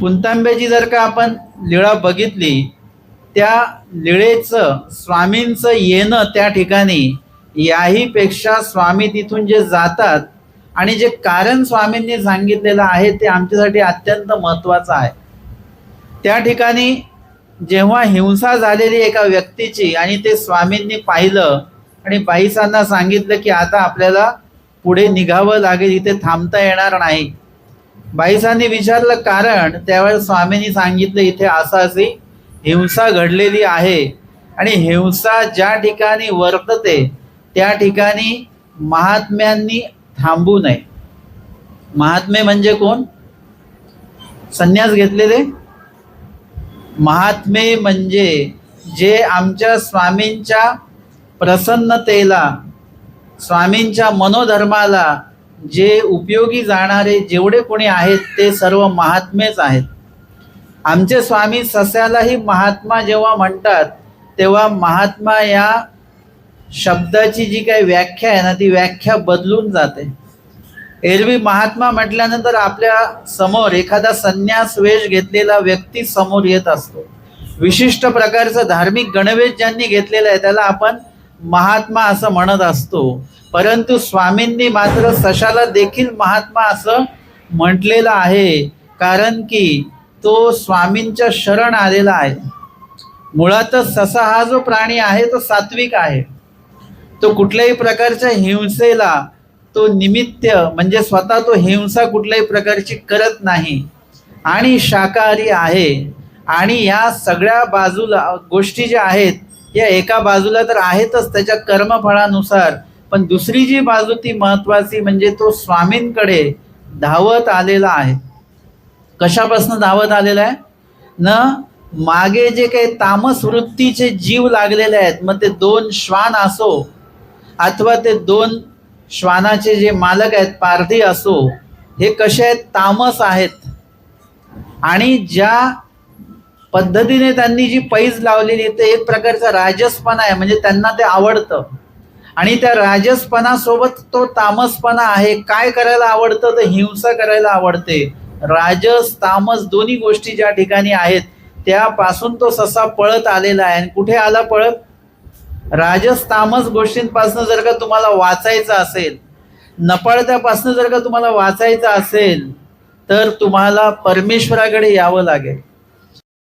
पुंतांब्याची जर का आपण लीळा बघितली त्या लीळेचं स्वामींचं येणं त्या ठिकाणी याहीपेक्षा स्वामी तिथून जे जातात आणि जे कारण स्वामींनी सांगितलेलं आहे ते आमच्यासाठी अत्यंत महत्त्वाचं आहे. त्या ठिकाणी जेव्हा हिंसा झालेली एका व्यक्तीची आणि ते स्वामींनी पाहिलं आणि बाईसांना सांगितलं की आता आपल्याला पुढे निघावं लागेल इथे थांबता येणार नाही. बाईसांनी विचारलं कारण त्यावेळेस स्वामींनी सांगितलं इथे असा अशी हिंसा घडलेली आहे आणि हिंसा ज्या ठिकाणी वर्तते त्या ठिकाणी महात्म्यांनी थांबू नये. महात्मे म्हणजे कोण? संन्यास घेतलेले? महात्मे म्हणजे जे आमच्या स्वामींच्या प्रसन्नतेला स्वामींच्या मनोधर्माला जे उपयोगी जाणारे जेवढे कोणी आहेत ते सर्व महात्मेच आहेत. आमचे स्वामी सस्यालाही महात्मा जेव्हा म्हणतात तेव्हा महात्मा या शब्दाची जी काही व्याख्या आहे ना ती व्याख्या बदलून जाते. एरवी महात्मा म्हटल्यानंतर आपल्यासमोर एखादा संन्यास वेश घेतलेला व्यक्ती समोर येत असतो. विशिष्ट प्रकारचं धार्मिक गणवेश ज्यांनी घेतलेला आहे त्याला आपण महात्मा असं म्हणत असतो. परंतु स्वामींनी मात्र सशाला देखील महात्मा असं म्हटलेलं आहे. कारण की तो स्वामींच्या शरण आलेला आहे. मुळातच ससा हा जो प्राणी आहे तो सात्विक आहे. तो कुठल्याही प्रकारच्या हिंसेला तो निमित्त म्हणजे स्वतः तो हिंसा कुठल्याही प्रकारची करत नाही. आणि शाकाहारी आहे. आणि या सगळ्या बाजूला गोष्टी ज्या आहेत या एका बाजूला तर आहेतच त्याच्या कर्मफळानुसार पण दुसरी जी बाजू ती महत्वाची म्हणजे तो स्वामींकडे धावत आलेला आहे. कशापासून धावत आलेला आहे? न मागे जे काही तामस वृत्तीचे जीव लागलेले आहेत मग ते दोन श्वान असो अथवा ते दोन श्वानाचे जे मालक आहेत पारधी असो हे कसे आहेत? तामस आहेत. आणि ज्या पद्धतीने त्यांनी जी पैज लावलेली ते एक प्रकारचा राजसपणा आहे. म्हणजे त्यांना ते आवडतं. आणि त्या राजसपणासोबत तो तामसपणा आहे. काय करायला आवडतं? तर हिंसा करायला आवडते. राजस तामस दोन्ही गोष्टी ज्या ठिकाणी आहेत त्यापासून तो ससा पळत आलेला आहे. आणि कुठे आला पळत? राजस तामस गोष्टींपासून जर का तुम्हाला वाचायचं असेल नपाळत्यापासून जर का तुम्हाला वाचायचं असेल तर तुम्हाला परमेश्वराकडे यावं लागेल.